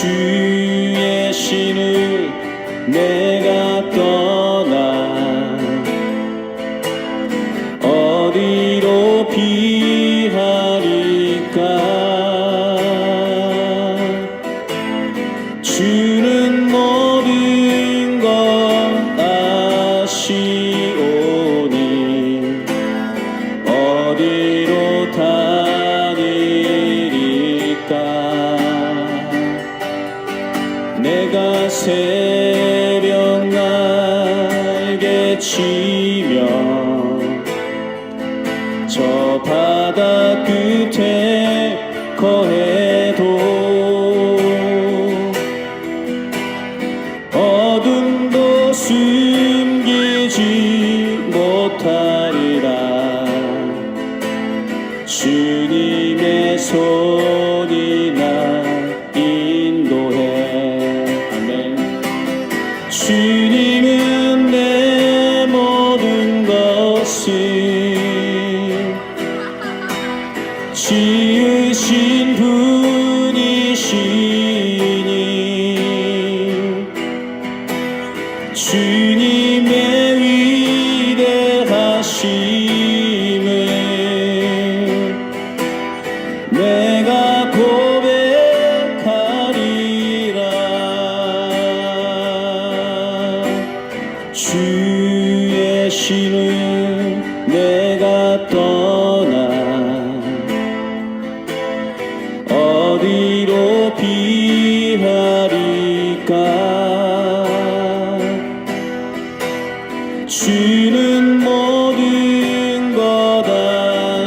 주의 신을 내가 떠 날개 치며 지으신 분이시니 주님의 위대하심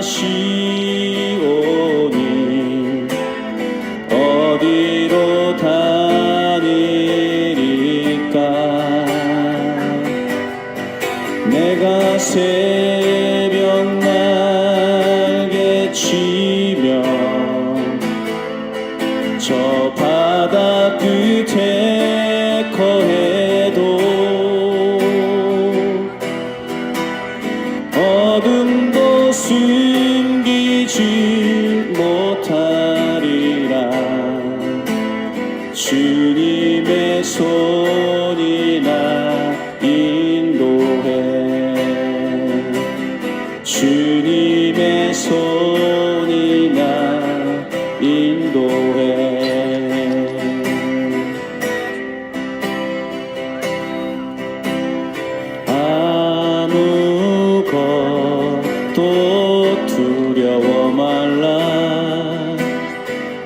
시오니 어디로 다니리까? 내가 새벽 날개 치 more time.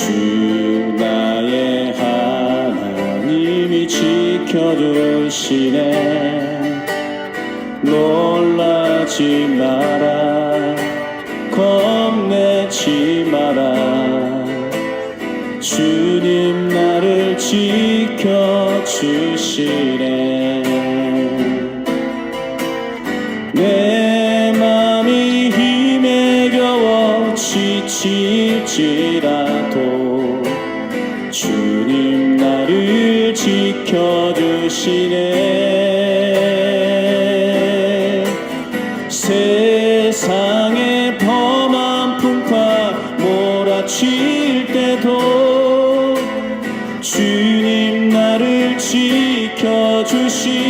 주 나의 하나님이 지켜주시네. 놀라지 마라. 겁내지 마라. 주님 나를 지켜주시네. 내 맘이 힘에 겨워 지칠 주님 나를 지켜주시네. 세상의 범한 풍파 몰아칠 때도 주님 나를 지켜주시네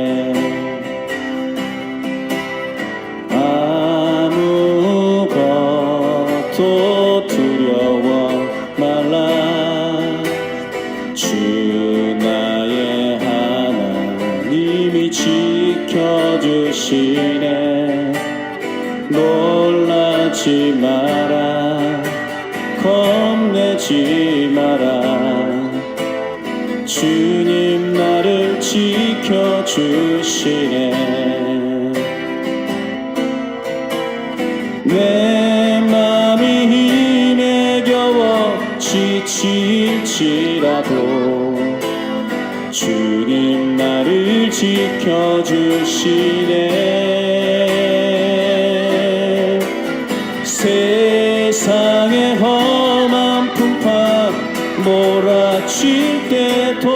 겁내지 마라. 주님 나를 지켜주시네 내 맘이 힘에 겨워 지칠지라도 주님 나를 지켜주시네 몰아칠 때도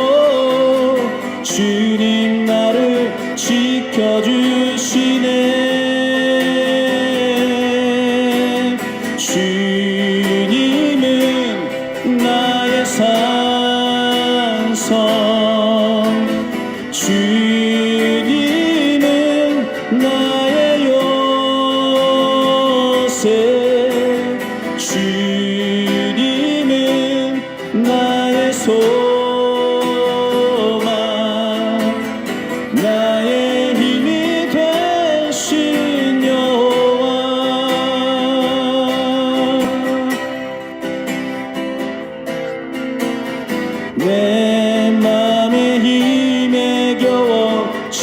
주님 나를 지켜주시네. 주님은 나의 산성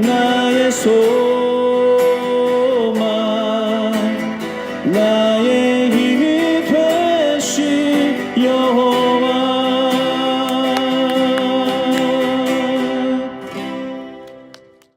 나의 소망